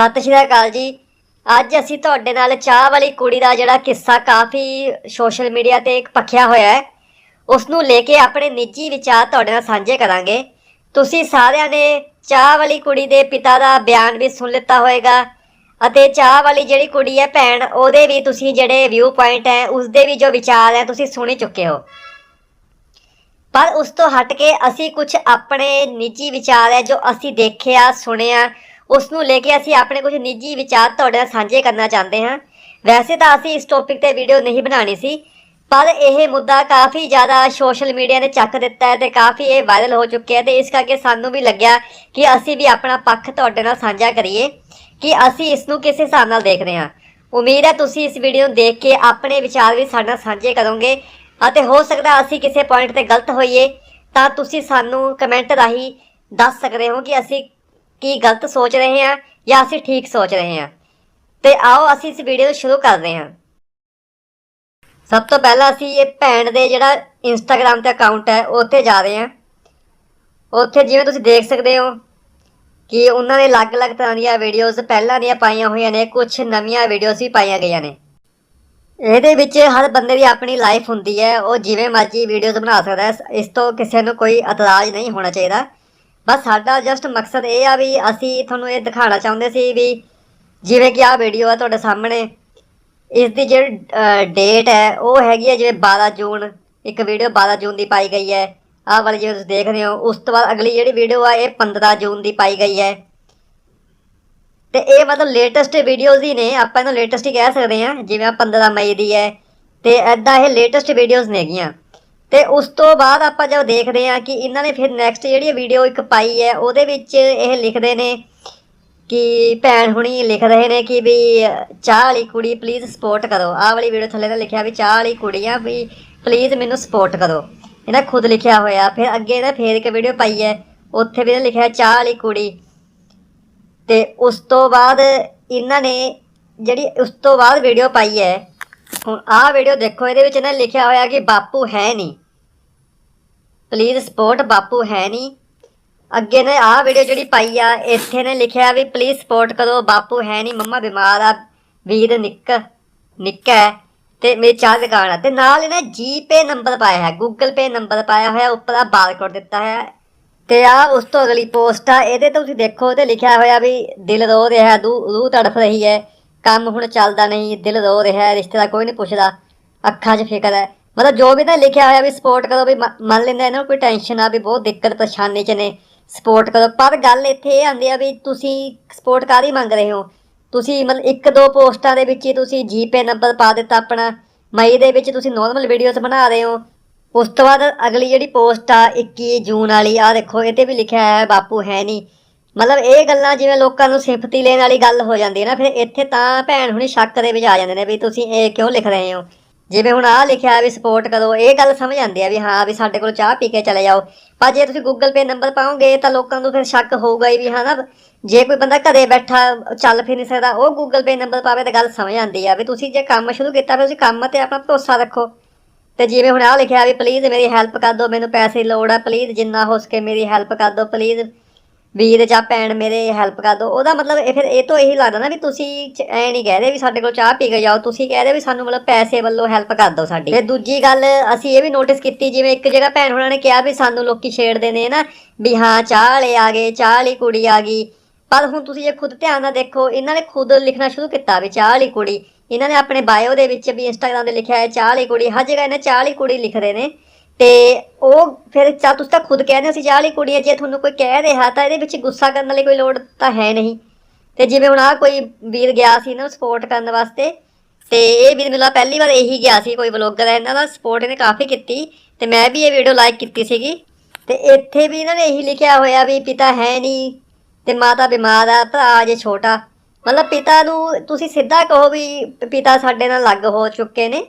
ਸਤਿ ਸ਼੍ਰੀ ਅਕਾਲ ਜੀ। ਅੱਜ ਅਸੀਂ ਤੁਹਾਡੇ ਨਾਲ ਚਾਹ ਵਾਲੀ ਕੁੜੀ ਦਾ ਜਿਹੜਾ ਕਿੱਸਾ ਕਾਫੀ ਸੋਸ਼ਲ ਮੀਡੀਆ ਤੇ ਪੱਖਿਆ ਹੋਇਆ ਹੈ। ਉਸ ਨੂੰ ਲੈ ਕੇ ਆਪਣੇ ਨਿੱਜੀ ਵਿਚਾਰ ਤੁਹਾਡੇ ਨਾਲ ਸਾਂਝੇ ਕਰਾਂਗੇ। ਤੁਸੀਂ ਸਾਰਿਆਂ ਨੇ ਚਾਹ ਵਾਲੀ ਕੁੜੀ ਦੇ ਪਿਤਾ ਦਾ ਬਿਆਨ ਵੀ ਸੁਣ ਲਿੱਤਾ ਹੋਵੇਗਾ ਅਤੇ ਚਾਹ ਵਾਲੀ ਜਿਹੜੀ ਕੁੜੀ ਹੈ ਭੈਣ, ਉਹਦੇ ਵੀ ਤੁਸੀਂ ਜਿਹੜੇ ਵਿਊ ਪੁਆਇੰਟ ਹੈ, ਉਸਦੇ ਵੀ ਜੋ ਵਿਚਾਰ ਹੈ, ਤੁਸੀਂ ਸੁਣ ਚੁੱਕੇ ਹੋ। ਪਰ ਉਸ ਤੋਂ ਹਟ ਕੇ ਅਸੀਂ ਕੁਝ ਆਪਣੇ ਨਿੱਜੀ ਵਿਚਾਰ ਹੈ ਜੋ ਅਸੀਂ ਦੇਖਿਆ, ਸੁਣਿਆ ਉਸ ਨੂੰ ਲੈ ਕੇ ਅਸੀਂ ਆਪਣੇ ਕੁਝ ਨਿੱਜੀ ਵਿਚਾਰ ਤੁਹਾਡੇ ਨਾਲ ਸਾਂਝੇ ਕਰਨਾ ਚਾਹੁੰਦੇ ਹਾਂ। ਵੈਸੇ ਤਾਂ ਅਸੀਂ ਇਸ ਟੌਪਿਕ ਤੇ ਵੀਡੀਓ ਨਹੀਂ ਬਣਾਣੀ ਸੀ, ਪਰ ਇਹ ਮੁੱਦਾ ਕਾਫੀ ਜ਼ਿਆਦਾ ਸੋਸ਼ਲ ਮੀਡੀਆ ਨੇ ਚੱਕ ਦਿੱਤਾ ਹੈ ਤੇ ਕਾਫੀ ਇਹ ਵਾਇਰਲ ਹੋ ਚੁੱਕਿਆ ਹੈ ਤੇ ਇਸ ਕਰਕੇ ਸਾਨੂੰ ਵੀ ਲੱਗਿਆ ਕਿ ਅਸੀਂ ਵੀ ਆਪਣਾ ਪੱਖ ਤੁਹਾਡੇ ਨਾਲ ਸਾਂਝਾ ਕਰੀਏ ਕਿ ਅਸੀਂ ਇਸ ਨੂੰ ਕਿਸ ਹਿਸਾਬ ਨਾਲ ਦੇਖ ਰਹੇ ਹਾਂ। ਉਮੀਦ ਹੈ ਤੁਸੀਂ ਇਸ ਵੀਡੀਓ ਨੂੰ ਦੇਖ ਕੇ ਆਪਣੇ ਵਿਚਾਰ ਵੀ ਸਾਡੇ ਨਾਲ ਸਾਂਝੇ ਕਰੋਗੇ ਅਤੇ ਹੋ ਸਕਦਾ ਅਸੀਂ ਕਿਸੇ ਪੁਆਇੰਟ ਤੇ ਗਲਤ ਹੋਈਏ ਤਾਂ ਤੁਸੀਂ ਸਾਨੂੰ ਕਮੈਂਟ ਰਾਹੀਂ ਦੱਸ ਸਕਦੇ ਹੋ ਕਿ ਅਸੀਂ ਕੀ ਗਲਤ ਸੋਚ ਰਹੇ ਹਾਂ ਜਾਂ ਅਸੀਂ ਠੀਕ ਸੋਚ ਰਹੇ ਹਾਂ। ਤੇ ਆਓ ਅਸੀਂ ਇਸ ਵੀਡੀਓ ਨੂੰ ਸ਼ੁਰੂ ਕਰਦੇ ਹਾਂ। ਸਭ ਤੋਂ ਪਹਿਲਾਂ ਅਸੀਂ ਇਹ ਭੈਣ ਦੇ ਜਿਹੜਾ ਇੰਸਟਾਗ੍ਰam ਤੇ ਅਕਾਊਂਟ ਹੈ ਉੱਥੇ ਜਾ ਰਹੇ ਹਾਂ। ਉੱਥੇ ਜਿਵੇਂ ਤੁਸੀਂ ਦੇਖ ਸਕਦੇ ਹੋ ਕਿ ਉਹਨਾਂ ਨੇ ਅਲੱਗ-ਅਲੱਗ ਤਰ੍ਹਾਂ ਦੀਆਂ ਵੀਡੀਓਜ਼ ਪਹਿਲਾਂ ਦੀਆਂ ਪਾਈਆਂ ਹੋਈਆਂ ਨੇ ਕੁਝ ਨਵੀਆਂ ਵੀਡੀਓਜ਼ ਵੀ ਪਾਈਆਂ ਗਈਆਂ ਨੇ। ਇਹਦੇ ਵਿੱਚ ਹਰ ਬੰਦੇ ਦੀ ਆਪਣੀ ਲਾਈਫ ਹੁੰਦੀ ਹੈ, ਉਹ ਜਿਵੇਂ ਮਰਜ਼ੀ ਵੀਡੀਓਜ਼ ਬਣਾ ਸਕਦਾ ਹੈ। ਇਸ ਤੋਂ ਕਿਸੇ ਨੂੰ ਕੋਈ ਇਤਰਾਜ਼ ਨਹੀਂ ਹੋਣਾ ਚਾਹੀਦਾ। ਬਸ ਸਾਡਾ ਜਸਟ ਮਕਸਦ ਇਹ ਆ ਵੀ ਅਸੀਂ ਤੁਹਾਨੂੰ ਇਹ ਦਿਖਾਉਣਾ ਚਾਹੁੰਦੇ ਸੀ ਵੀ ਜਿਵੇਂ ਕਿ ਆਹ ਵੀਡੀਓ ਆ ਤੁਹਾਡੇ ਸਾਹਮਣੇ। ਇਸ ਦੀ ਜਿਹੜੀ ਡੇਟ ਹੈ, ਉਹ ਹੈਗੀ ਹੈ ਜਿਵੇਂ 12 ਜੂਨ, ਇੱਕ ਵੀਡੀਓ 12 ਜੂਨ ਦੀ ਪਾਈ ਗਈ ਹੈ। ਆਹ ਵਾਲੀ ਜਿਵੇਂ ਤੁਸੀਂ ਦੇਖ ਰਹੇ ਹੋ, ਉਸ ਤੋਂ ਬਾਅਦ ਅਗਲੀ ਜਿਹੜੀ ਵੀਡੀਓ ਆ, ਇਹ 15 ਜੂਨ ਦੀ ਪਾਈ ਗਈ ਹੈ। ਤੇ ਇਹ ਮਤਲਬ ਲੇਟੈਸਟ ਵੀਡੀਓਜ਼ ਹੀ ਨੇ, ਆਪਾਂ ਇਹਨੂੰ ਲੇਟੈਸਟ ਹੀ ਕਹਿ ਸਕਦੇ ਹਾਂ, ਜਿਵੇਂ ਆਹ 15 ਮਈ ਦੀ ਹੈ। ਤੇ ਐਦਾਂ ਇਹ ਲੇਟੈਸਟ ਵੀਡੀਓਜ਼ ਨੇਗੀਆਂ ਤੇ ਉਸ ਤੋਂ ਬਾਅਦ ਆਪਾਂ ਜਦੋਂ ਦੇਖਦੇ ਹਾਂ ਕਿ ਇਹਨਾਂ ਨੇ ਫਿਰ ਨੈਕਸਟ ਜਿਹੜੀ ਵੀਡੀਓ ਇੱਕ ਪਾਈ ਹੈ, ਉਹਦੇ ਵਿੱਚ ਇਹ ਲਿਖਦੇ ਨੇ ਕਿ ਭੈਣ ਹੁਣੀ ਲਿਖ ਰਹੇ ਨੇ ਕਿ ਵੀ, ਚਾਹ ਵਾਲੀ ਕੁੜੀ ਪਲੀਜ਼ ਸਪੋਰਟ ਕਰੋ। ਆਹ ਵਾਲੀ ਵੀਡੀਓ ਥੱਲੇ ਤਾਂ ਲਿਖਿਆ ਵੀ ਚਾਹ ਵਾਲੀ ਕੁੜੀ ਆ ਵੀ ਪਲੀਜ਼ ਮੈਨੂੰ ਸਪੋਰਟ ਕਰੋ। ਇਹਨਾਂ ਖੁਦ ਲਿਖਿਆ ਹੋਇਆ। ਫਿਰ ਅੱਗੇ ਇਹਦਾ ਫੇਰ ਇੱਕ ਵੀਡੀਓ ਪਾਈ ਹੈ, ਉੱਥੇ ਵੀ ਇਹਨੇ ਲਿਖਿਆ ਚਾਹ ਵਾਲੀ ਕੁੜੀ। ਤੇ ਉਸ ਤੋਂ ਬਾਅਦ ਇਹਨਾਂ ਨੇ ਜਿਹੜੀ ਉਸ ਤੋਂ ਬਾਅਦ ਵੀਡੀਓ ਪਾਈ ਹੈ, ਹੁਣ ਆਹ ਵੀਡੀਓ ਦੇਖੋ, ਇਹਦੇ ਵਿੱਚ ਇਹਨਾਂ ਲਿਖਿਆ ਹੋਇਆ ਕਿ ਬਾਪੂ ਹੈ ਨਹੀਂ। ਪਲੀਜ਼ ਸਪੋਰਟ ਬਾਪੂ ਹੈ ਨਹੀਂ। ਅੱਗੇ ਨੇ ਆਹ ਵੀਡੀਓ ਜਿਹੜੀ ਪਾਈ ਆ, ਇੱਥੇ ਨੇ ਲਿਖਿਆ ਵੀ ਪਲੀਜ਼ ਸਪੋਰਟ ਕਰੋ, ਬਾਪੂ ਹੈ ਨਹੀਂ, ਮੰਮਾ ਬਿਮਾਰ ਆ, ਵੀਰ ਨਿੱਕ, ਨਿੱਕਾ ਹੈ ਤੇ ਮੇਰੀ ਚਾਹ ਦੁਕਾਨ ਆ। ਤੇ ਨਾਲ ਇਹਨੇ ਜੀਪੇ ਨੰਬਰ ਪਾਇਆ ਹੈ ਗੂਗਲ ਪੇ ਨੰਬਰ ਪਾਇਆ ਹੋਇਆ, ਉੱਪਰ ਆ ਬਾਰਕੋਡ ਦਿੱਤਾ ਹੈ। ਤੇ ਆ ਉਸ ਤੋਂ ਅਗਲੀ ਪੋਸਟ ਆ, ਇਹਦੇ ਤੋਂ ਤੁਸੀਂ ਦੇਖੋ ਤੇ ਲਿਖਿਆ ਹੋਇਆ ਵੀ ਦਿਲ ਰੋ ਰਿਹਾ ਦੂ ਰੂਹ ਤੜਫ ਰਹੀ ਹੈ, ਕੰਮ ਹੁਣ ਚੱਲਦਾ ਨਹੀਂ, ਦਿਲ ਰੋ ਰਿਹਾ ਰਿਸ਼ਤੇ ਦਾ ਕੋਈ ਨਹੀਂ ਪੁੱਛਦਾ, ਅੱਖਾਂ 'ਚ ਫਿਕਰ ਹੈ। ਮਤਲਬ ਜੋ ਵੀ ਤਾਂ ਲਿਖਿਆ ਹੋਇਆ ਵੀ ਸਪੋਰਟ ਕਰੋ, ਵੀ ਮ- ਮੰਨ ਲੈਂਦਾ ਇਹਨਾਂ ਨੂੰ, ਕੋਈ ਟੈਨਸ਼ਨ ਆ, ਵੀ ਬਹੁਤ ਦਿੱਕਤ, ਪਰੇਸ਼ਾਨੀ 'ਚ ਨੇ ਸਪੋਰਟ ਕਰੋ। ਪਰ ਗੱਲ ਇੱਥੇ ਇਹ ਆਉਂਦੀ ਆ ਵੀ ਤੁਸੀਂ ਸਪੋਰਟ ਕਰ ਹੀ ਮੰਗ ਰਹੇ ਹੋ? ਤੁਸੀਂ ਮਤਲਬ ਇੱਕ ਦੋ ਪੋਸਟਾਂ ਦੇ ਵਿੱਚ ਹੀ ਤੁਸੀਂ ਜੀਪੇ ਨੰਬਰ ਪਾ ਦਿੱਤਾ ਆਪਣਾ, ਮਈ ਦੇ ਵਿੱਚ ਤੁਸੀਂ ਨਾਰਮਲ ਵੀਡੀਓਜ਼ ਬਣਾ ਰਹੇ ਹੋ। ਉਸ ਤੋਂ ਬਾਅਦ ਅਗਲੀ ਜਿਹੜੀ ਪੋਸਟ ਆ 21 ਜੂਨ ਵਾਲੀ ਆ ਦੇਖੋ ਇਹ ਤੇ ਵੀ ਲਿਖਿਆ ਹੈ ਬਾਪੂ ਹੈ ਨਹੀਂ ਮਤਲਬ ਇਹ ਗੱਲਾਂ ਜਿਵੇਂ ਲੋਕਾਂ ਨੂੰ ਸਿਫਤੀ ਲੈਣ ਵਾਲੀ ਗੱਲ ਹੋ ਜਾਂਦੀ ਹੈ ਨਾ, ਫਿਰ ਇੱਥੇ ਤਾਂ ਭੈਣ ਹੁਣੀ ਸ਼ੱਕ ਦੇ ਵਿੱਚ ਆ ਜਾਂਦੇ ਨੇ ਵੀ ਤੁਸੀਂ ਇਹ ਕਿਉਂ ਲਿਖ ਰਹੇ ਹੋ? ਜਿਵੇਂ ਹੁਣ ਆਹ ਲਿਖਿਆ ਵੀ ਸਪੋਰਟ ਕਰੋ, ਇਹ ਗੱਲ ਸਮਝ ਆਉਂਦੀ ਆ ਵੀ ਹਾਂ ਵੀ ਸਾਡੇ ਕੋਲ ਚਾਹ ਪੀ ਕੇ ਚਲੇ ਜਾਓ। ਪਰ ਜੇ ਤੁਸੀਂ ਗੂਗਲ ਪੇ ਨੰਬਰ ਪਾਓਗੇ ਤਾਂ ਲੋਕਾਂ ਨੂੰ ਫਿਰ ਸ਼ੱਕ ਹੋਊਗਾ ਹੀ ਵੀ ਹਨਾ ਜੇ ਕੋਈ ਬੰਦਾ ਘਰੇ ਬੈਠਾ ਚੱਲ ਫਿਰ ਨਹੀਂ ਸਕਦਾ, ਉਹ ਗੂਗਲ ਪੇ ਨੰਬਰ ਪਾਵੇ ਤਾਂ ਗੱਲ ਸਮਝ ਆਉਂਦੀ ਆ ਵੀ ਤੁਸੀਂ ਜੇ ਕੰਮ ਸ਼ੁਰੂ ਕੀਤਾ ਫਿਰ ਤੁਸੀਂ ਕੰਮ ਤੇ ਆਪਣਾ ਭਰੋਸਾ ਰੱਖੋ। ਤੇ ਜਿਵੇਂ ਹੁਣ ਆਹ ਲਿਖਿਆ ਵੀ ਪਲੀਜ਼ ਮੇਰੀ ਹੈਲਪ ਕਰ ਦਿਓ, ਮੈਨੂੰ ਪੈਸੇ ਦੀ ਲੋੜ ਆ ਪਲੀਜ਼ ਜਿੰਨਾ ਹੋ ਸਕੇ ਮੇਰੀ ਹੈਲਪ ਕਰ ਦਿਓ ਪਲੀਜ਼ ਵੀਰ ਜਾਂ ਭੈਣ ਮੇਰੇ ਹੈਲਪ ਕਰ ਦਿਓ ਉਹਦਾ ਮਤਲਬ ਇਹ ਫਿਰ ਇਹ ਤੋਂ ਇਹੀ ਲੱਗਦਾ ਨਾ ਵੀ ਤੁਸੀਂ ਚ- ਐ ਨਹੀਂ ਕਹਿ ਰਹੇ ਵੀ ਸਾਡੇ ਕੋਲ ਚਾਹ ਪੀ ਕੇ ਜਾਓ। ਤੁਸੀਂ ਕਹਿ ਰਹੇ ਵੀ ਸਾਨੂੰ ਮਤਲਬ ਪੈਸੇ ਵੱਲੋਂ ਹੈਲਪ ਕਰ ਦਿਓ ਸਾਡੀ। ਤੇ ਦੂਜੀ ਗੱਲ, ਅਸੀਂ ਇਹ ਵੀ ਨੋਟਿਸ ਕੀਤੀ, ਜਿਵੇਂ ਇੱਕ ਜਗ੍ਹਾ ਭੈਣ ਹੋਣਾ ਨੇ ਕਿਹਾ ਵੀ ਸਾਨੂੰ ਲੋਕੀ ਛੇੜਦੇ ਨੇ ਨਾ ਵੀ ਹਾਂ, ਚਾਹ ਵਾਲੇ ਆ ਗਏ, ਚਾਹ ਵਾਲੀ ਕੁੜੀ ਆ ਗਈ। ਪਰ ਹੁਣ ਤੁਸੀਂ ਜੇ ਖੁਦ ਧਿਆਨ ਨਾਲ ਦੇਖੋ, ਇਹਨਾਂ ਨੇ ਖੁਦ ਲਿਖਣਾ ਸ਼ੁਰੂ ਕੀਤਾ ਵੀ ਚਾਹ ਵਾਲੀ ਕੁੜੀ। ਇਹਨਾਂ ਨੇ ਆਪਣੇ ਬਾਇਓ ਦੇ ਵਿੱਚ ਵੀ ਇੰਸਟਾਗ੍ਰam ਤੇ ਲਿਖਿਆ ਹੈ, ਚਾਹ ਵਾਲੀ ਕੁੜੀ। ਹਰ ਜਗ੍ਹਾ ਇਹਨੇ ਚਾਹ ਵਾਲੀ ਕੁੜੀ ਲਿਖਦੇ ਨੇ। ਤੇ ਉਹ ਫਿਰ ਚਾ ਤੁਸੀਂ ਤਾਂ ਖੁਦ ਕਹਿੰਦੇ ਹੋ ਅਸੀਂ ਚਾਹ ਵਾਲੀ ਕੁੜੀਆਂ ਜੇ ਤੁਹਾਨੂੰ ਕੋਈ ਕਹਿ ਰਿਹਾ ਤਾਂ ਇਹਦੇ ਵਿੱਚ ਗੁੱਸਾ ਕਰਨ ਵਾਲੀ ਕੋਈ ਲੋੜ ਤਾਂ ਹੈ ਨਹੀਂ। ਤੇ ਜਿਵੇਂ ਹੁਣ ਆ ਕੋਈ ਵੀਰ ਗਿਆ ਸੀ ਨਾ ਸਪੋਰਟ ਕਰਨ ਵਾਸਤੇ, ਤੇ ਇਹ ਵੀਰ ਮਿਲਾ ਪਹਿਲੀ ਵਾਰ ਇਹੀ ਗਿਆ ਸੀ, ਕੋਈ ਵਲੋਗਰ ਹੈ, ਇਹਨਾਂ ਦਾ ਸਪੋਰਟ ਇਹਨੇ ਕਾਫੀ ਕੀਤੀ, ਤੇ ਮੈਂ ਵੀ ਇਹ ਵੀਡੀਓ ਲਾਈਕ ਕੀਤੀ ਸੀਗੀ। ਤੇ ਇੱਥੇ ਵੀ ਇਹਨਾਂ ਨੇ ਇਹੀ ਲਿਖਿਆ ਹੋਇਆ ਵੀ ਪਿਤਾ ਹੈ ਨਹੀਂ, ਤੇ ਮਾਤਾ ਬਿਮਾਰ ਆ, ਭਰਾ ਜੇ ਛੋਟਾ। ਮਤਲਬ ਪਿਤਾ ਨੂੰ ਤੁਸੀਂ ਸਿੱਧਾ ਕਹੋ ਵੀ ਪਿਤਾ ਸਾਡੇ ਨਾਲ ਲੱਗ ਹੋ ਚੁੱਕੇ ਨੇ।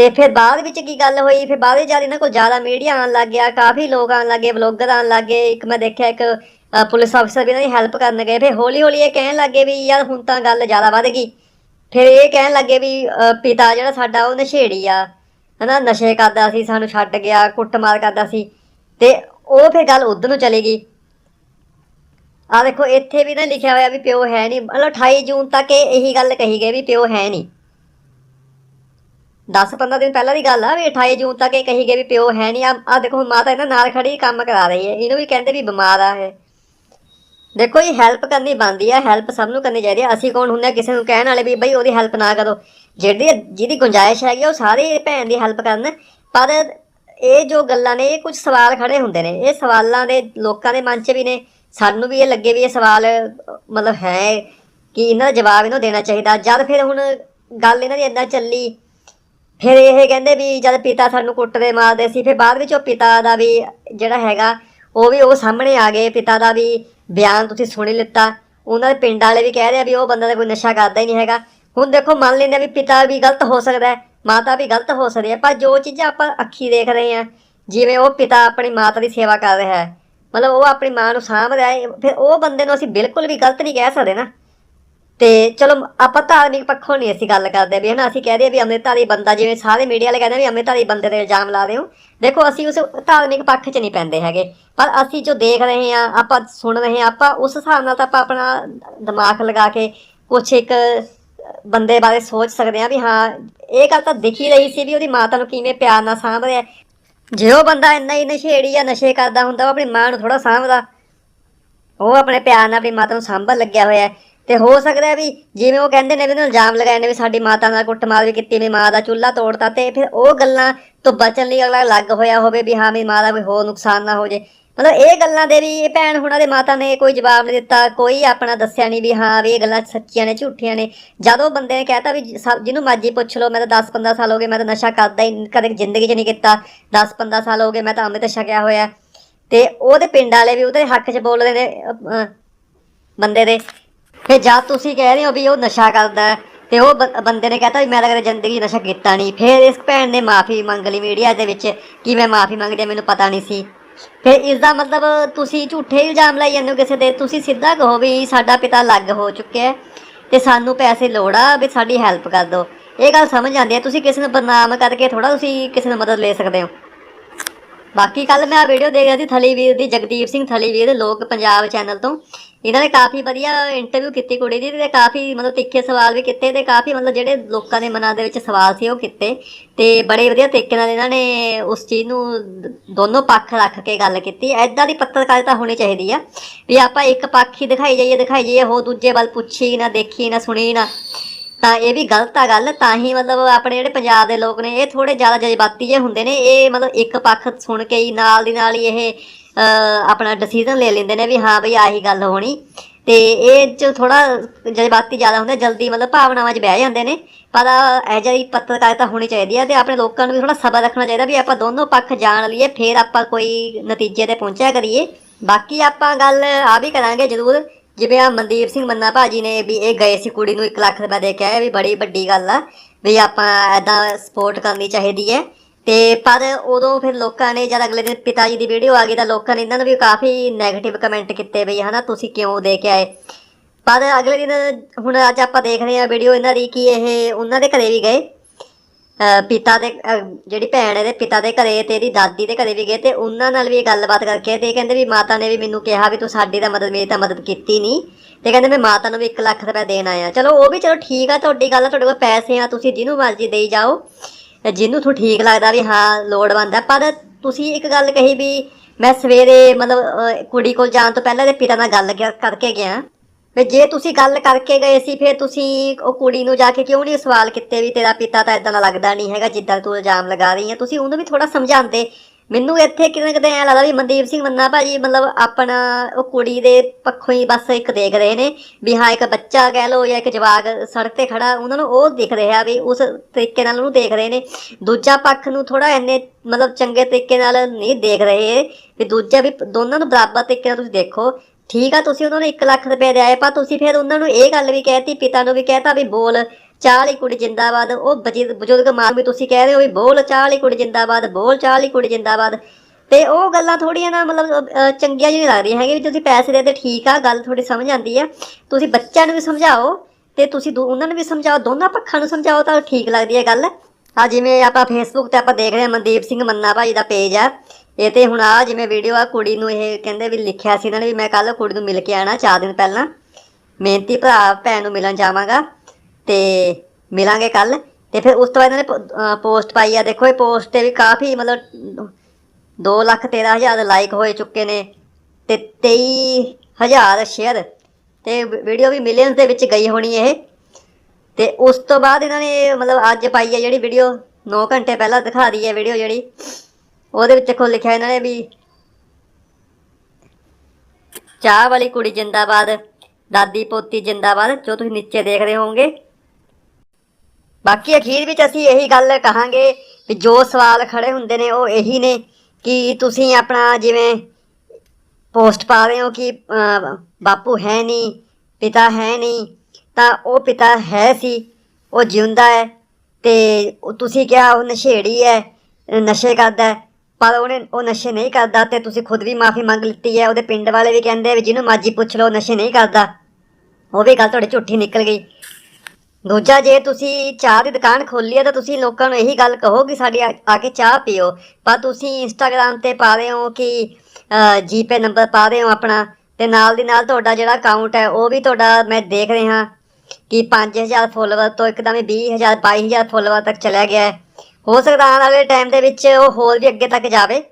ਤੇ ਫਿਰ ਬਾਅਦ ਵਿੱਚ ਕੀ ਗੱਲ ਹੋਈ? ਫਿਰ ਬਾਅਦ ਵਿੱਚ ਜਦ ਇਹਨਾਂ ਕੋਲ ਜ਼ਿਆਦਾ ਮੀਡੀਆ ਆਉਣ ਲੱਗ ਗਿਆ, ਕਾਫੀ ਲੋਕ ਆਉਣ ਲੱਗੇ ਵਲੋਗਰ ਆਉਣ ਲੱਗੇ। ਇੱਕ ਮੈਂ ਦੇਖਿਆ ਇੱਕ ਪੁਲਿਸ ਅਫਸਰ ਵੀ ਇਹਨਾਂ ਦੀ ਹੈਲਪ ਕਰਨ ਗਏ। ਫਿਰ ਹੌਲੀ ਹੌਲੀ ਇਹ ਕਹਿਣ ਲੱਗੇ ਵੀ, ਯਾਰ ਹੁਣ ਤਾਂ ਗੱਲ ਜ਼ਿਆਦਾ ਵੱਧ ਗਈ। ਫਿਰ ਇਹ ਕਹਿਣ ਲੱਗੇ ਵੀ ਪਿਤਾ ਜਿਹੜਾ ਸਾਡਾ ਉਹ ਨਸ਼ੇੜੀ ਆ। ਹਨਾ, ਨਸ਼ੇ ਕਰਦਾ ਸੀ, ਸਾਨੂੰ ਛੱਡ ਗਿਆ, ਕੁੱਟਮਾਰ ਕਰਦਾ ਸੀ। ਤੇ ਉਹ ਫਿਰ ਗੱਲ ਉਧਰ ਨੂੰ ਚਲੀ ਗਈ। ਆ ਦੇਖੋ, ਇੱਥੇ ਵੀ ਨਾ ਲਿਖਿਆ ਹੋਇਆ ਵੀ ਪਿਓ ਹੈ ਨਹੀਂ। ਮਤਲਬ 28 ਜੂਨ ਤੱਕ ਇਹ ਇਹੀ ਗੱਲ ਕਹੀ ਗਈ ਵੀ ਪਿਓ ਹੈ ਨਹੀਂ। 10-15 ਦਿਨ ਪਹਿਲਾਂ ਦੀ ਗੱਲ ਆ ਵੀ 28 ਜੂਨ ਤੱਕ ਇਹ ਕਹੀ ਗਏ ਵੀ ਪਿਓ ਹੈ ਨਹੀਂ ਆ ਆ ਦੇਖੋ ਮਾਤਾ ਇਹਨਾਂ ਨਾਲ ਖੜੀ ਕੰਮ ਕਰਾ ਰਹੀ ਹੈ ਇਹਨੂੰ ਵੀ ਕਹਿੰਦੇ ਵੀ ਬਿਮਾਰ ਆ ਇਹ। ਦੇਖੋ ਇਹ ਹੈਲਪ ਕਰਨੀ ਬਣਦੀ ਆ ਹੈਲਪ ਸਭ ਨੂੰ ਕਰਨੀ ਚਾਹੀਦੀ ਹੈ ਅਸੀਂ ਕੌਣ ਹੁੰਦੇ ਹਾਂ ਕਿਸੇ ਨੂੰ ਕਹਿਣ ਵਾਲੇ ਵੀ ਬਈ ਉਹਦੀ ਹੈਲਪ ਨਾ ਕਰੋ। ਜਿਹੜੀ ਜਿਹਦੀ ਗੁੰਜਾਇਸ਼ ਹੈਗੀ ਆ, ਉਹ ਸਾਰੇ ਭੈਣ ਦੀ ਹੈਲਪ ਕਰਨ। ਪਰ ਇਹ ਜੋ ਗੱਲਾਂ ਨੇ ਇਹ ਕੁਝ ਸਵਾਲ ਖੜੇ ਹੁੰਦੇ ਨੇ। ਇਹ ਸਵਾਲਾਂ ਦੇ ਲੋਕਾਂ ਦੇ ਮਨ 'ਚ ਵੀ ਨੇ। ਸਾਨੂੰ ਵੀ ਇਹ ਲੱਗੇ ਵੀ ਇਹ ਸਵਾਲ ਮਤਲਬ ਹੈ ਕਿ ਇਹਨਾਂ ਦਾ ਜਵਾਬ ਇਹਨੂੰ ਦੇਣਾ ਚਾਹੀਦਾ। ਜਦ ਫਿਰ ਹੁਣ ਗੱਲ ਇਹਨਾਂ ਦੀ ਏਦਾਂ ਚੱਲੀ ਫਿਰ ਇਹ ਕਹਿੰਦੇ ਵੀ ਜਦ ਪਿਤਾ ਸਾਨੂੰ ਕੁੱਟਦੇ ਮਾਰਦੇ ਸੀ, ਫਿਰ ਬਾਅਦ ਵਿੱਚ ਉਹ ਪਿਤਾ ਦਾ ਵੀ ਜਿਹੜਾ ਹੈਗਾ, ਉਹ ਵੀ ਉਹ ਸਾਹਮਣੇ ਆ ਗਏ। ਪਿਤਾ ਦਾ ਵੀ ਬਿਆਨ ਤੁਸੀਂ ਸੁਣ ਲਿੱਤਾ। ਉਹਨਾਂ ਦੇ ਪਿੰਡ ਵਾਲੇ ਵੀ ਕਹਿ ਰਹੇ ਆ ਵੀ ਉਹ ਬੰਦਾ ਤਾਂ ਕੋਈ ਨਸ਼ਾ ਕਰਦਾ ਹੀ ਨਹੀਂ ਹੈਗਾ। ਹੁਣ ਦੇਖੋ, ਮੰਨ ਲੈਂਦੇ ਆ ਵੀ ਪਿਤਾ ਵੀ ਗਲਤ ਹੋ ਸਕਦਾ ਹੈ, ਮਾਤਾ ਵੀ ਗਲਤ ਹੋ ਸਕਦੀ ਹੈ, ਪਰ ਜੋ ਚੀਜ਼ਾਂ ਆਪਾਂ ਅੱਖੀ ਦੇਖ ਰਹੇ ਆ ਜਿਵੇਂ ਉਹ ਪਿਤਾ ਆਪਣੀ ਮਾਤਾ ਦੀ ਸੇਵਾ ਕਰ ਰਿਹਾ ਹੈ, ਮਤਲਬ ਉਹ ਆਪਣੀ ਮਾਂ ਨੂੰ ਸਾਂਭ ਰਿਹਾ ਹੈ, ਫਿਰ ਉਹ ਬੰਦੇ ਨੂੰ ਅਸੀਂ ਬਿਲਕੁਲ ਵੀ ਗਲਤ ਨਹੀਂ ਕਹਿ ਸਕਦੇ ਨਾ। ਤੇ ਚਲੋ ਆਪਾਂ ਧਾਰਮਿਕ ਪੱਖੋਂ ਨਹੀਂ ਅਸੀਂ ਗੱਲ ਕਰਦੇ ਵੀ ਹਨਾ, ਅਸੀਂ ਕਹਦੇ ਵੀ ਅੰਮ੍ਰਿਤਧਾਰੀ ਬੰਦਾ, ਜਿਵੇਂ ਸਾਰੇ ਮੀਡੀਆ ਵਾਲੇ ਕਹਿੰਦੇ ਵੀ ਅੰਮ੍ਰਿਤਧਾਰੀ ਬੰਦੇ ਤੇ ਇਲਜ਼ਾਮ ਲਾ ਰਹੇ ਹੋ ਦੇਖੋ ਅਸੀਂ ਉਸ ਧਾਰਮਿਕ ਪੱਖ 'ਚ ਨਹੀਂ ਪੈਂਦੇ ਹੈਗੇ। ਪਰ ਅਸੀਂ ਜੋ ਦੇਖ ਰਹੇ ਹਾਂ, ਆਪਾਂ ਸੁਣ ਰਹੇ ਹਾਂ, ਆਪਾਂ ਉਸ ਹਿਸਾਬ ਨਾਲ ਤਾਂ ਆਪਾਂ ਆਪਣਾ ਦਿਮਾਗ ਲਗਾ ਕੇ ਕੁਛ ਇੱਕ ਬੰਦੇ ਬਾਰੇ ਸੋਚ ਸਕਦੇ ਹਾਂ ਵੀ ਹਾਂ, ਇਹ ਗੱਲ ਤਾਂ ਦਿਖ ਹੀ ਰਹੀ ਸੀ ਵੀ ਉਹਦੀ ਮਾਤਾ ਨੂੰ ਕਿਵੇਂ ਪਿਆਰ ਨਾਲ ਸਾਂਭ ਰਿਹਾ। ਜੇ ਉਹ ਬੰਦਾ ਇੰਨਾ ਹੀ ਨਸ਼ੇੜੀ ਜਾਂ ਨਸ਼ੇ ਕਰਦਾ ਹੁੰਦਾ, ਉਹ ਆਪਣੀ ਮਾਂ ਨੂੰ ਥੋੜਾ ਸਾਂਭਦਾ। ਉਹ ਆਪਣੇ ਪਿਆਰ ਨਾਲ ਆਪਣੀ ਮਾਤਾ ਨੂੰ ਸਾਂਭਣ ਲੱਗਿਆ ਹੋਇਆ ਹੈ। ਤੇ ਹੋ ਸਕਦਾ ਵੀ ਜਿਵੇਂ ਉਹ ਕਹਿੰਦੇ ਨੇ ਵੀ ਉਹਨੂੰ ਇਲਜ਼ਾਮ ਲਗਾਏ ਨੇ ਵੀ ਸਾਡੀ ਮਾਤਾ ਨਾਲ ਕੁੱਟਮਾਰ ਵੀ ਕੀਤੀ ਵੀ ਮਾਂ ਦਾ ਚੁੱਲ੍ਹਾ ਤੋੜਤਾ ਤੇ ਫਿਰ ਉਹ ਗੱਲਾਂ ਤੋਂ ਬਚਣ ਲਈ ਅਗਲਾ ਲੱਗ ਹੋਇਆ ਹੋਵੇ ਵੀ ਹਾਂ ਮੇਰੀ ਮਾਂ ਦਾ ਕੋਈ ਹੋਰ ਨੁਕਸਾਨ ਨਾ ਹੋ ਜੇ। ਮਤਲਬ ਇਹ ਗੱਲਾਂ ਦੇ ਵੀ ਇਹ ਭੈਣ ਹੁਣਾਂ ਦੇ ਮਾਤਾ ਨੇ ਕੋਈ ਜਵਾਬ ਨਹੀਂ ਦਿੱਤਾ ਕੋਈ ਆਪਣਾ ਦੱਸਿਆ ਨਹੀਂ ਵੀ ਹਾਂ ਵੀ ਇਹ ਗੱਲਾਂ ਸੱਚੀਆਂ ਨੇ ਝੂਠੀਆਂ ਨੇ। ਜਦੋਂ ਬੰਦੇ ਨੇ ਕਹਿਤਾ ਵੀ ਜਿਹਨੂੰ ਮਰਜ਼ੀ ਪੁੱਛ ਲਓ ਮੈਂ ਤਾਂ 10-15 ਸਾਲ ਹੋ ਗਏ ਮੈਂ ਤਾਂ ਨਸ਼ਾ ਕਰਦਾ ਹੀ ਕਦੇ ਜ਼ਿੰਦਗੀ 'ਚ ਨਹੀਂ ਕੀਤਾ। 10-15 ਸਾਲ ਹੋ ਗਏ ਮੈਂ ਤਾਂ ਅੰਮ੍ਰਿਤ ਛਕਿਆ ਹੋਇਆ। ਤੇ ਉਹਦੇ ਪਿੰਡ ਵਾਲੇ ਵੀ ਉਹਦੇ ਹੱਕ 'ਚ ਬੋਲਦੇ ਨੇ ਅਹ, ਬੰਦੇ ਦੇ। ਫਿਰ ਜਦ ਤੁਸੀਂ ਕਹਿ ਰਹੇ ਹੋ ਵੀ ਉਹ ਨਸ਼ਾ ਕਰਦਾ ਹੈ, ਤੇ ਉਹ ਬ- ਬੰਦੇ ਨੇ ਕਹਤਾ ਵੀ ਮੈਂ ਤਾਂ ਕਦੇ ਜ਼ਿੰਦਗੀ 'ਚ ਨਸ਼ਾ ਕੀਤਾ ਨਹੀਂ। ਫਿਰ ਇਸ ਭੈਣ ਨੇ ਮਾਫੀ ਮੰਗ ਲਈ ਮੀਡੀਆ ਦੇ ਵਿੱਚ ਕਿ ਮੈਂ ਮਾਫੀ ਮੰਗਦੀ ਹਾਂ ਮੈਨੂੰ ਪਤਾ ਨਹੀਂ ਸੀ। ਫਿਰ ਇਸ ਦਾ ਮਤਲਬ ਤੁਸੀਂ ਝੂਠੇ ਇਲਜ਼ਾਮ ਲਾਈ ਜਾਂਦੇ ਹੋ ਕਿਸੇ ਦੇ ਤੁਸੀਂ ਸਿੱਧਾ ਕਹੋ ਵੀ ਸਾਡਾ ਪਿਤਾ ਅਲੱਗ ਹੋ ਚੁੱਕਿਆ ਹੈ ਤੇ ਸਾਨੂੰ ਪੈਸੇ ਲੋੜ ਆ ਵੀ ਸਾਡੀ ਹੈਲਪ ਕਰ ਦਿਓ। ਇਹ ਗੱਲ ਸਮਝ ਆਉਂਦੀ ਹੈ। ਤੁਸੀਂ ਕਿਸੇ ਨੂੰ ਬਦਨਾਮ ਕਰਕੇ ਥੋੜਾ ਤੁਸੀਂ ਕਿਸੇ ਨੂੰ ਮਦਦ ਲੈ ਸਕਦੇ ਹੋ। ਬਾਕੀ ਕੱਲ ਮੈਂ ਆ ਵੀਡੀਓ ਦੇਖ ਰਿਹਾ ਸੀ ਥਲੀਵੀਰ ਦੀ ਜਗਦੀਪ ਸਿੰਘ ਥਲੀਵੀਰ ਲੋਕ ਪੰਜਾਬ ਚੈਨਲ ਤੋਂ। ਇਹਨਾਂ ਨੇ ਕਾਫੀ ਵਧੀਆ ਇੰਟਰਵਿਊ ਕੀਤੀ ਕੁੜੀ ਦੀ ਤੇ ਕਾਫੀ ਮਤਲਬ ਤਿੱਖੇ ਸਵਾਲ ਵੀ ਕੀਤੇ ਤੇ ਕਾਫੀ ਮਤਲਬ ਜਿਹੜੇ ਲੋਕਾਂ ਦੇ ਮਨਾਂ ਦੇ ਵਿੱਚ ਸਵਾਲ ਸੀ ਉਹ ਕੀਤੇ ਤੇ ਬੜੇ ਵਧੀਆ ਤਰੀਕੇ ਨਾਲ ਇਹਨਾਂ ਨੇ ਉਸ ਚੀਜ਼ ਨੂੰ ਦੋਨੋਂ ਪੱਖ ਰੱਖ ਕੇ ਗੱਲ ਕੀਤੀ। ਐਦਾਂ ਦੀ ਪੱਤਰਕਾਰਿਤਾ ਹੋਣੀ ਚਾਹੀਦੀ ਆ ਵੀ ਆਪਾਂ ਇੱਕ ਪੱਖ ਹੀ ਦਿਖਾਈ ਜਾਈਏ ਦਿਖਾਈ ਜਾਈਏ ਹੋ ਦੂਜੇ ਵੱਲ ਪੁੱਛੀ ਨਾ, ਦੇਖੀ ਨਾ, ਸੁਣੀ ਨਾ, ਤਾਂ ਇਹ ਵੀ ਗਲਤ ਆ ਗੱਲ। ਤਾਂ ਹੀ ਮਤਲਬ ਆਪਣੇ ਜਿਹੜੇ ਪੰਜਾਬ ਦੇ ਲੋਕ ਨੇ, ਇਹ ਥੋੜੇ ਜ਼ਿਆਦਾ ਜਜ਼ਬਾਤੀ ਜਿਹੇ ਹੁੰਦੇ ਨੇ। ਇਹ ਮਤਲਬ ਇੱਕ ਪੱਖ ਸੁਣ ਕੇ ਹੀ ਨਾਲ ਦੀ ਨਾਲ ਹੀ ਇਹ ਆਪਣਾ ਡਿਸੀਜਨ ਲੈ ਲੈਂਦੇ ਨੇ ਵੀ ਹਾਂ ਬਈ ਆਹੀ ਗੱਲ ਹੋਣੀ। ਤੇ ਇਹ ਚ ਥੋੜਾ ਜਜ਼ਬਾਤੀ ਜ਼ਿਆਦਾ ਹੁੰਦਾ, ਜਲਦੀ ਮਤਲਬ ਭਾਵਨਾਵਾਂ 'ਚ ਬਹਿ ਜਾਂਦੇ ਨੇ। ਪਰ ਇਹ ਜਿਹੀ ਪੱਤਰਕਾਰਿਤਾ ਹੋਣੀ ਚਾਹੀਦੀ ਹੈ ਤੇ ਆਪਣੇ ਲੋਕਾਂ ਨੂੰ ਵੀ ਥੋੜਾ ਸਬਰ ਰੱਖਣਾ ਚਾਹੀਦਾ ਵੀ ਆਪਾਂ ਦੋਨੋਂ ਪੱਖ ਜਾਣ ਲਈਏ, ਫਿਰ ਆਪਾਂ ਕੋਈ ਨਤੀਜੇ ਤੇ ਪਹੁੰਚਿਆ ਕਰੀਏ। ਬਾਕੀ ਆਪਾਂ ਗੱਲ ਆ ਵੀ ਕਰਾਂਗੇ ਜ਼ਰੂਰ, ਜਿਵੇਂ ਆ ਮਨਦੀਪ ਸਿੰਘ ਮੰਨਾ ਭਾਜੀ ਨੇ ਵੀ ਇਹ ਗਏ ਸੀ ਕੁੜੀ ਨੂੰ 1 ਲੱਖ ਰੁਪਏ ਦੇ ਕੇ ਆਏ ਵੀ ਬੜੀ ਵੱਡੀ ਗੱਲ ਆ, ਵੀ ਆਪਾਂ ਐਦਾਂ ਸਪੋਰਟ ਕਰਨੀ ਚਾਹੀਦੀ ਹੈ। ਤੇ ਪਰ ਉਦੋਂ ਫਿਰ ਲੋਕਾਂ ਨੇ ਜਦ ਅਗਲੇ ਦਿਨ ਪਿਤਾ ਜੀ ਦੀ ਵੀਡੀਓ ਆ ਗਈ ਤਾਂ ਲੋਕਾਂ ਨੇ ਇਹਨਾਂ ਨੂੰ ਵੀ ਕਾਫੀ ਨੈਗੇਟਿਵ ਕਮੈਂਟ ਕੀਤੇ ਵੀ ਹਨਾ, ਤੁਸੀਂ ਕਿਉਂ ਦੇ ਕੇ ਆਏ? ਪਰ ਅਗਲੇ ਦਿਨ ਹੁਣ ਅੱਜ ਆਪਾਂ ਦੇਖ ਰਹੇ ਹਾਂ ਵੀਡੀਓ ਇਹਨਾਂ ਦੀ ਕਿ ਇਹ ਉਹਨਾਂ ਦੇ ਘਰੇ ਵੀ ਗਏ। ਪਿਤਾ ਦੇ ਜਿਹੜੀ ਭੈਣ ਇਹਦੇ ਪਿਤਾ ਦੇ ਘਰੇ ਤੇ ਇਹਦੀ ਦਾਦੀ ਦੇ ਘਰੇ ਵੀ ਗਏ ਤੇ ਉਹਨਾਂ ਨਾਲ ਵੀ ਇਹ ਗੱਲਬਾਤ ਕਰਕੇ ਤੇ ਇਹ ਕਹਿੰਦੇ ਵੀ ਮਾਤਾ ਨੇ ਵੀ ਮੈਨੂੰ ਕਿਹਾ ਵੀ ਤੂੰ ਸਾਡੀ ਤਾਂ ਮਦਦ, ਮੇਰੀ ਤਾਂ ਮਦਦ ਕੀਤੀ ਨਹੀਂ। ਤੇ ਕਹਿੰਦੇ ਮੈਂ ਮਾਤਾ ਨੂੰ ਵੀ 1 ਲੱਖ ਰੁਪਏ ਦੇਣ ਆਇਆ। ਚਲੋ ਉਹ ਵੀ ਚਲੋ ਠੀਕ ਆ, ਤੁਹਾਡੀ ਗੱਲ ਆ, ਤੁਹਾਡੇ ਕੋਲ ਪੈਸੇ ਆ, ਤੁਸੀਂ ਜਿਹਨੂੰ ਮਰਜ਼ੀ ਦੇਈ ਜਾਓ। ਤੇ ਜਿਹਨੂੰ ਤੁਹਾਨੂੰ ਠੀਕ ਲੱਗਦਾ ਵੀ ਹਾਂ ਲੋੜਵੰਦ ਹੈ, ਪਰ ਤੁਸੀਂ ਇੱਕ ਗੱਲ ਕਹੀ ਵੀ ਮੈਂ ਸਵੇਰੇ ਮਤਲਬ ਕੁੜੀ ਕੋਲ ਜਾਣ ਤੋਂ ਪਹਿਲਾਂ ਦੇ ਪਿਤਾ ਨਾਲ ਗੱਲ ਕਰਕੇ ਗਿਆ। ਵੀ ਜੇ ਤੁਸੀਂ ਗੱਲ ਕਰਕੇ ਗਏ ਸੀ, ਫਿਰ ਤੁਸੀਂ ਉਹ ਕੁੜੀ ਨੂੰ ਜਾ ਕੇ ਕਿਉਂ ਨਹੀਂ ਸਵਾਲ ਕੀਤੇ ਵੀ ਤੇਰਾ ਪਿਤਾ ਤਾਂ ਇਦਾਂ ਦਾ ਲੱਗਦਾ ਨਹੀਂ ਹੈਗਾ ਜਿੱਦਾਂ ਤੂੰ ਇਲਜ਼ਾਮ ਲਗਾ ਰਹੀ ਹੈ? ਤੁਸੀਂ ਉਹਨੂੰ ਵੀ ਥੋੜਾ ਸਮਝਾਉਂਦੇ ਮੈਨੂੰ ਇੱਥੇ ਕਿਤੇ ਕਿਤੇ ਐ ਲੱਗਦਾ ਵੀ ਮਨਦੀਪ ਸਿੰਘ ਮੰਨਾ ਭਾਜੀ, ਮਤਲਬ ਆਪਣਾ ਉਹ ਕੁੜੀ ਦੇ ਪੱਖੋਂ ਹੀ ਬਸ ਇੱਕ ਦੇਖ ਰਹੇ ਨੇ ਵੀ ਹਾਂ, ਇੱਕ ਬੱਚਾ ਕਹਿ ਲਓ ਜਾਂ ਇੱਕ ਜਵਾਕ ਸੜਕ ਤੇ ਖੜਾ, ਉਹਨਾਂ ਨੂੰ ਉਹ ਦਿਖ ਰਿਹਾ ਵੀ ਉਸ ਤਰੀਕੇ ਨਾਲ ਉਹਨੂੰ ਦੇਖ ਰਹੇ ਨੇ। ਦੂਜਾ ਪੱਖ ਨੂੰ ਥੋੜਾ ਇੰਨੇ ਮਤਲਬ ਚੰਗੇ ਤਰੀਕੇ ਨਾਲ ਨਹੀਂ ਦੇਖ ਰਹੇ ਵੀ ਦੂਜਾ ਵੀ ਦੋਨਾਂ ਨੂੰ ਬਰਾਬਰ ਤਰੀਕੇ ਨਾਲ ਤੁਸੀਂ ਦੇਖੋ। ਠੀਕ ਆ, ਤੁਸੀਂ ਉਹਨਾਂ ਨੂੰ 1 ਲੱਖ ਰੁਪਏ ਦੇ ਆਏ, ਪਰ ਤੁਸੀਂ ਫਿਰ ਉਹਨਾਂ ਨੂੰ ਇਹ ਗੱਲ ਵੀ ਕਹਿਤੀ, ਪਿਤਾ ਨੂੰ ਵੀ ਕਹਿਤਾ ਵੀ ਬੋਲ। ਚਾਲੀ ਕੁੜੀ ਜਿੰਦਾਬਾਦ, ਉਹ ਬਜੀ- ਬਜ਼ੁਰਗ ਮਾਂ ਵੀ ਤੁਸੀਂ ਕਹਿ ਰਹੇ ਹੋ ਵੀ ਬੋਲ ਚਾਲੀ ਕੁੜੀ ਜਿੰਦਾਬਾਦ, ਬੋਲ ਚਾਲੀ ਕੁੜੀ ਜਿੰਦਾਬਾਦ। ਤੇ ਉਹ ਗੱਲਾਂ ਥੋੜੀਆਂ ਨਾ ਮਤਲਬ ਚੰਗੀਆਂ ਜਿਹੀ ਲੱਗਦੀਆਂ ਹੈਗੀਆਂ ਵੀ ਤੁਸੀਂ ਪੈਸੇ ਦੇ ਤੇ ਠੀਕ ਆ, ਗੱਲ ਥੋੜੀ ਸਮਝ ਆਉਂਦੀ ਆ। ਤੁਸੀਂ ਬੱਚਿਆਂ ਨੂੰ ਵੀ ਸਮਝਾਓ ਤੇ ਤੁਸੀਂ ਦੂ- ਉਹਨਾਂ ਨੂੰ ਵੀ ਸਮਝਾਓ, ਦੋਨਾਂ ਪੱਖਾਂ ਨੂੰ ਸਮਝਾਓ ਤਾਂ ਠੀਕ ਲੱਗਦੀ ਹੈ ਗੱਲ। ਆ ਜਿਵੇਂ ਆਪਾਂ ਫੇਸਬੁੱਕ ਤੇ ਆਪਾਂ ਦੇਖ ਰਹੇ ਹਾਂ ਮਨਦੀਪ ਸਿੰਘ ਮੰਨਾ ਭਾਜੀ ਦਾ ਪੇਜ ਆ। ਇਹ ਤੇ ਹੁਣ ਆ ਜਿਵੇਂ ਵੀਡੀਓ ਆ, ਕੁੜੀ ਨੂੰ ਇਹ ਕਹਿੰਦੇ ਵੀ ਲਿਖਿਆ ਸੀ ਇਹਨਾਂ ਨੇ ਵੀ ਮੈਂ ਕੱਲ ਕੁੜੀ ਨੂੰ ਮਿਲ ਕੇ ਆਣਾ ਚਾਰ ਦਿਨ ਪਹਿਲਾਂ। ਮਿਹਨਤੀ ਭਰਾ, ਭੈਣ ਨੂੰ ਮਿਲਣ ਜਾਵਾਂਗਾ। ਤੇ ਮਿਲਾਂਗੇ ਕੱਲ ਤੇ ਫਿਰ ਉਸ ਤੋਂ ਬਾਅਦ ਇਹਨਾਂ ਨੇ ਪੋਸਟ ਪਾਈ ਆ। ਦੇਖੋ, ਇਹ ਪੋਸਟ ਤੇ ਵੀ ਕਾਫੀ ਮਤਲਬ 2 ਲੱਖ 13 ਹਜ਼ਾਰ ਲਾਈਕ ਹੋਏ ਚੁੱਕੇ ਨੇ ਤੇ 23 ਹਜ਼ਾਰ ਸ਼ੇਅਰ। ਤੇ ਵੀਡੀਓ ਵੀ ਮਿਲੀਅਨਸ ਦੇ ਵਿੱਚ ਗਈ ਹੋਣੀ ਇਹ। ਤੇ ਉਸ ਤੋਂ ਬਾਅਦ ਇਹਨਾਂ ਨੇ ਮਤਲਬ ਅੱਜ ਪਾਈ ਹੈ ਜਿਹੜੀ ਵੀਡੀਓ। 9 ਘੰਟੇ ਪਹਿਲਾਂ ਦਿਖਾ ਰਹੀ ਹੈ ਵੀਡੀਓ ਜਿਹੜੀ। ਉਹਦੇ ਵਿੱਚ ਦੇਖੋ ਲਿਖਿਆ ਇਹਨਾਂ ਨੇ ਵੀ ਚਾਹ ਵਾਲੀ ਕੁੜੀ ਜਿੰਦਾਬਾਦ, ਦਾਦੀ ਪੋਤੀ ਜਿੰਦਾਬਾਦ, ਜੋ ਤੁਸੀਂ ਨੀਚੇ ਦੇਖ ਰਹੇ ਹੋਵੋਗੇ। ਬਾਕੀ ਅਖੀਰ ਵਿੱਚ ਅਸੀਂ ਇਹੀ ਗੱਲ ਕਹਾਂਗੇ ਵੀ ਜੋ ਸਵਾਲ ਖੜੇ ਹੁੰਦੇ ਨੇ ਉਹ ਇਹੀ ਨੇ ਕਿ ਤੁਸੀਂ ਆਪਣਾ ਜਿਵੇਂ ਪੋਸਟ ਪਾ ਰਹੇ ਹੋ ਕਿ ਬਾਪੂ ਹੈ ਨਹੀਂ, ਪਿਤਾ ਹੈ ਨਹੀਂ, ਤਾਂ ਉਹ ਪਿਤਾ ਹੈ ਸੀ, ਉਹ ਜਿਉਂਦਾ ਹੈ ਤੇ ਤੁਸੀਂ ਕਿਹਾ ਉਹ ਨਸ਼ੇੜੀ ਹੈ, ਨਸ਼ੇ ਕਰਦਾ ਪਰ ਉਹਨੇ, ਉਹ ਨਸ਼ੇ ਨਹੀਂ ਕਰਦਾ ਤੇ ਤੁਸੀਂ ਖੁਦ ਵੀ ਮਾਫੀ ਮੰਗ ਲਿੱਤੀ ਹੈ, ਉਹਦੇ ਪਿੰਡ ਵਾਲੇ ਵੀ ਕਹਿੰਦੇ ਵੀ ਜਿਹਨੂੰ ਮਰਜ਼ੀ ਪੁੱਛ ਲਓ, ਨਸ਼ੇ ਨਹੀਂ ਕਰਦਾ। ਉਹ ਵੀ ਗੱਲ ਤੁਹਾਡੀ ਝੂਠੀ ਨਿਕਲ ਗਈ। ਦੂਜਾ, ਜੇ ਤੁਸੀਂ ਚਾਹ ਦੀ ਦੁਕਾਨ ਖੋਲੀ ਹੈ ਤਾਂ ਤੁਸੀਂ ਲੋਕਾਂ ਨੂੰ ਇਹੀ ਗੱਲ ਕਹੋ ਕਿ ਸਾਡੀ ਆ ਆ ਕੇ ਚਾਹ ਪੀਓ। ਪਰ ਤੁਸੀਂ ਇੰਸਟਾਗ੍ਰam ਤੇ ਪਾ ਰਹੇ ਹੋ ਕਿ ਜੀਪੇ ਨੰਬਰ ਪਾ ਰਹੇ ਹੋ ਆਪਣਾ। ਤੇ ਨਾਲ ਦੀ ਨਾਲ ਤੁਹਾਡਾ ਜਿਹੜਾ ਅਕਾਊਂਟ ਹੈ, ਉਹ ਵੀ ਤੁਹਾਡਾ ਮੈਂ ਦੇਖ ਰਿਹਾ ਕਿ 5000 ਫੋਲੋਵਰ ਤੋਂ ਇੱਕਦਮ ਹੀ 20000 22000 ਫੋਲੋਵਰ ਤੱਕ ਚਲਾ ਗਿਆ ਹੈ। ਹੋ ਸਕਦਾ ਆਉਣ ਵਾਲੇ ਟਾਈਮ ਦੇ ਵਿੱਚ ਉਹ ਹੋਰ ਵੀ ਅੱਗੇ ਤੱਕ ਜਾਵੇ।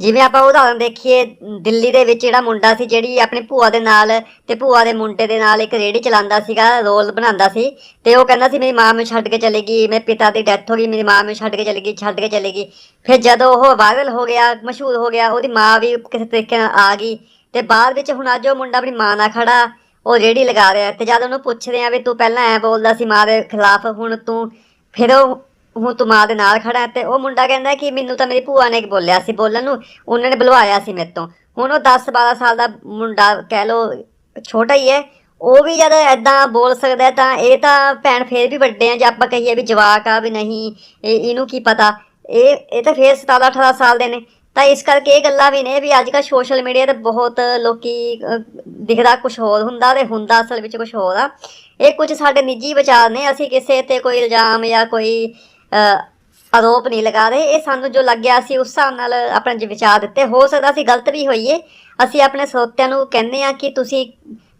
ਜਿਵੇਂ ਆਪਾਂ ਉਦਾਹਰਨ ਦੇਖੀਏ, ਦਿੱਲੀ ਦੇ ਵਿੱਚ ਜਿਹੜਾ ਮੁੰਡਾ ਸੀ, ਜਿਹੜੀ ਆਪਣੀ ਭੂਆ ਦੇ ਨਾਲ ਤੇ ਭੂਆ ਦੇ ਮੁੰਡੇ ਦੇ ਨਾਲ ਇੱਕ ਰੇੜੀ ਚਲਾਉਂਦਾ ਸੀਗਾ, ਰੋਲ ਬਣਾਉਂਦਾ ਸੀ ਤੇ ਉਹ ਕਹਿੰਦਾ ਸੀ, ਮੇਰੀ ਮਾਂ ਮੈਨੂੰ ਛੱਡ ਕੇ ਚਲੇ ਗਈ, ਮੇਰੇ ਪਿਤਾ ਦੀ ਡੈਥ ਹੋ ਗਈ, ਮੇਰੀ ਮਾਂ ਮੈਨੂੰ ਛੱਡ ਕੇ ਚਲੀ ਗਈ, ਛੱਡ ਕੇ ਚਲੇ ਗਈ। ਫਿਰ ਜਦੋਂ ਉਹ ਵਾਇਰਲ ਹੋ ਗਿਆ, ਮਸ਼ਹੂਰ ਹੋ ਗਿਆ, ਉਹਦੀ ਮਾਂ ਵੀ ਕਿਸੇ ਤਰੀਕੇ ਨਾਲ ਆ ਗਈ ਤੇ ਬਾਅਦ ਵਿੱਚ ਹੁਣ ਅੱਜ ਉਹ ਮੁੰਡਾ ਆਪਣੀ ਮਾਂ ਨਾਲ ਖੜਾ, ਉਹ ਰੇੜੀ ਲਗਾ ਰਿਹਾ ਤੇ ਜਦ ਉਹਨੂੰ ਪੁੱਛਦੇ ਆ ਵੀ ਤੂੰ ਪਹਿਲਾਂ ਐ ਬੋਲਦਾ ਸੀ ਮਾਂ ਦੇ ਖਿਲਾਫ, ਹੁਣ ਤੂੰ, ਫਿਰ ਉਹ ਹੁਣ ਤੂੰ ਮਾਂ ਦੇ ਨਾਲ ਖੜਾ ਹੈ ਤੇ ਉਹ ਮੁੰਡਾ ਕਹਿੰਦਾ ਕਿ ਮੈਨੂੰ ਤਾਂ ਮੇਰੀ ਭੂਆ ਨੇ ਬੋਲਿਆ ਸੀ ਬੋਲਣ ਨੂੰ, ਉਹਨਾਂ ਨੇ ਬੁਲਵਾਇਆ ਸੀ ਮੇਰੇ ਤੋਂ। ਹੁਣ ਉਹ 10 12 ਸਾਲ ਦਾ ਮੁੰਡਾ ਕਹਿ ਲੋ ਛੋਟਾ ਹੀ ਹੈ, ਉਹ ਵੀ ਜਦ ਐਦਾਂ ਬੋਲ ਸਕਦਾ ਤਾਂ ਇਹ ਤਾਂ ਭੈਣ ਫੇਰ ਵੀ ਵੱਡੇ ਆ, ਜੇ ਆਪਾਂ ਕਹੀਏ ਵੀ ਜਵਾਕ ਆ ਵੀ ਨਹੀਂ, ਇਹ ਇਹਨੂੰ ਕੀ ਪਤਾ। ਇਹ ਇਹ ਤਾਂ ਫੇਰ 17 18 ਸਾਲ ਦੇ ਨੇ। ਤਾਂ ਇਸ ਕਰਕੇ ਇਹ ਗੱਲਾਂ ਵੀ ਨੇ ਵੀ ਅੱਜ ਕੱਲ੍ਹ ਸੋਸ਼ਲ ਮੀਡੀਆ ਤੇ ਬਹੁਤ ਲੋਕੀ ਦਿਖਦਾ ਕੁਝ ਹੋਰ ਹੁੰਦਾ ਤੇ ਹੁੰਦਾ ਅਸਲ ਵਿੱਚ ਕੁਝ ਹੋਰ ਆ। ਇਹ ਕੁਝ ਸਾਡੇ ਨਿੱਜੀ ਵਿਚਾਰ ਨੇ, ਅਸੀਂ ਕਿਸੇ ਤੇ ਕੋਈ ਇਲਜ਼ਾਮ ਜਾਂ ਕੋਈ ਆਰੋਪ ਨਹੀਂ ਲਗਾ ਰਹੇ। ਇਹ ਸਾਨੂੰ ਜੋ ਲੱਗਿਆ ਸੀ ਉਸ ਹਿਸਾਬ ਨਾਲ ਆਪਣੇ ਜ- ਵਿਚਾਰ ਦਿੱਤੇ। ਹੋ ਸਕਦਾ ਅਸੀਂ ਗਲਤ ਵੀ ਹੋਈਏ। ਅਸੀਂ ਆਪਣੇ ਸਰੋਤਿਆਂ ਨੂੰ ਕਹਿੰਦੇ ਆ ਕਿ ਤੁਸੀਂ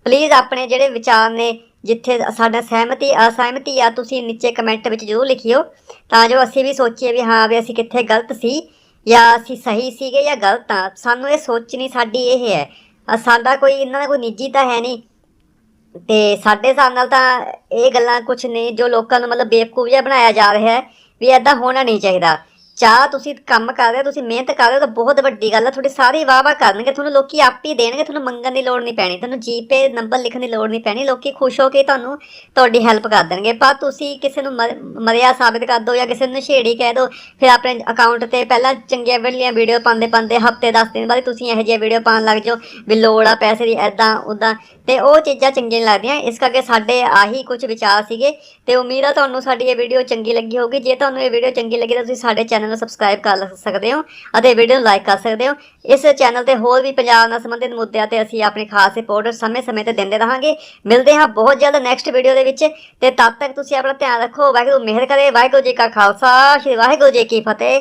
ਪਲੀਜ਼ ਆਪਣੇ ਜਿਹੜੇ ਵਿਚਾਰ ਨੇ ਜਿੱਥੇ ਸਾਡਾ ਸਹਿਮਤੀ, ਅਸਹਿਮਤੀ ਆ, ਤੁਸੀਂ ਨੀਚੇ ਕਮੈਂਟ ਵਿੱਚ ਜ਼ਰੂਰ ਲਿਖਿਓ। ਤਾਂ ਜੋ ਅਸੀਂ ਵੀ ਸੋਚੀਏ ਵੀ ਹਾਂ, ਵੀ ਅਸੀਂ ਕਿੱਥੇ ਗਲਤ ਸੀ ਜਾਂ ਅਸੀਂ ਸਹੀ ਸੀਗੇ ਜਾਂ ਗਲਤ ਆ। ਸਾਨੂੰ ਇਹ ਸੋਚਣੀ ਸਾਡੀ ਇਹ ਹੈ। ਸਾਡਾ ਕੋਈ, ਇਹਨਾਂ ਦਾ ਕੋਈ ਨਿੱਜੀ ਤਾਂ ਹੈ ਨਹੀਂ। ਤੇ ਸਾਡੇ ਹਿਸਾਬ ਨਾਲ ਤਾਂ ਇਹ ਗੱਲਾਂ ਕੁਝ ਨੇ ਜੋ ਲੋਕਾਂ ਨੂੰ ਮਤਲਬ ਬੇਵਕੂਫ ਜਿਹਾ ਬਣਾਇਆ ਜਾ ਰਿਹਾ ਹੈ ਵੀ ਐਦਾਂ ਹੋਣਾ ਨਹੀਂ ਚਾਹੀਦਾ। ਚਾਹ ਤੁਸੀਂ ਕੰਮ ਕਰ ਰਹੇ ਹੋ, ਤੁਸੀਂ ਮਿਹਨਤ ਕਰ ਰਹੇ ਹੋ ਤਾਂ ਬਹੁਤ ਵੱਡੀ ਗੱਲ ਹੈ ਤੁਹਾਡੀ ਸਾਰੇ ਵਾਹ ਵਾਹ ਕਰਨਗੇ, ਤੁਹਾਨੂੰ ਲੋਕੀ ਆਪ ਹੀ ਦੇਣਗੇ, ਤੁਹਾਨੂੰ ਮੰਗਣ ਦੀ ਲੋੜ ਨਹੀਂ ਪੈਣੀ, ਤੁਹਾਨੂੰ ਜੀਪੇ ਨੰਬਰ ਲਿਖਣ ਦੀ ਲੋੜ ਨਹੀਂ ਪੈਣੀ, ਲੋਕੀ ਖੁਸ਼ ਹੋ ਕੇ ਤੁਹਾਨੂੰ ਤੁਹਾਡੀ ਹੈਲਪ ਕਰ ਦੇਣਗੇ, ਪਰ ਤੁਸੀਂ ਕਿਸੇ ਨੂੰ ਮਰ- ਮਰਿਆ ਸਾਬਿਤ ਕਰ ਦਿਓ ਜਾਂ ਕਿਸੇ ਨੂੰ ਨਸ਼ੇੜੀ ਕਹਿ ਦਿਓ, ਫਿਰ ਆਪਣੇ ਅਕਾਊਂਟ ਤੇ ਪਹਿਲਾਂ ਚੰਗੀਆਂ ਵੇਲੀਆਂ ਵੀਡੀਓ ਪਾਉਂਦੇ ਪਾਉਂਦੇ ਹਫ਼ਤੇ 10 ਦਿਨ ਬਾਅਦ ਤੁਸੀਂ ਇਹੋ ਜਿਹੀਆਂ ਵੀਡੀਓ ਪਾਉਣ ਲੱਗ ਜਾਓ ਵੀ ਲੋੜ ਆ ਪੈਸੇ ਦੀ ਐਦਾਂ ਉਦਾਂ ਤੇ ਉਹ ਚੀਜ਼ਾਂ ਚੰਗੀਆਂ ਲੱਗਦੀਆਂ, ਇਸ ਕਰਕੇ ਸਾਡੇ ਆਹੀ ਕੁਝ ਵਿਚਾਰ ਸੀਗੇ, ਤੇ ਉਮੀਦ ਆ ਤੁਹਾਨੂੰ ਸਾਡੀ ਇਹ ਵੀਡੀਓ ਚੰਗੀ ਲੱਗੀ ਹੋਊਗੀ, ਜੇ ਤੁਹਾਨੂੰ ਇਹ ਵੀਡੀਓ ਚੰਗੀ ਲੱਗੀ ਤਾਂ ਤੁਸੀਂ ਸਾਡੇ ਚੈਨਲ ਨੂੰ ਸਬਸਕ੍ਰਾਈਬ ਕਰ ਸਕਦੇ ਹੋ ਅਤੇ ਵੀਡੀਓ ਨੂੰ ਲਾਈਕ ਕਰ ਸਕਦੇ ਹੋ। ਇਸ ਚੈਨਲ ਤੇ ਹੋਰ ਵੀ ਪੰਜਾਬ ਨਾਲ ਸੰਬੰਧਿਤ ਮੁੱਦਿਆਂ ਤੇ ਅਸੀਂ ਆਪਣੀ ਖਾਸ ਰਿਪੋਰਟ ਸਮੇਂ-ਸਮੇਂ ਤੇ ਦਿੰਦੇ ਰਹਾਂਗੇ। ਮਿਲਦੇ ਹਾਂ ਬਹੁਤ ਜਲਦ ਨੈਕਸਟ ਵੀਡੀਓ ਦੇ ਵਿੱਚ। ਤੇ ਤਦ ਤੱਕ ਤੁਸੀਂ ਆਪਣਾ ਧਿਆਨ ਰੱਖੋ। ਵਾਹਿਗੁਰੂ ਮਿਹਰ ਕਰੇ। ਵਾਹਿਗੁਰੂ ਜੀ ਕਾ ਖਾਲਸਾ। ਸ੍ਰੀ ਵਾਹਿਗੁਰੂ ਜੀ ਕੀ ਫਤਿਹ।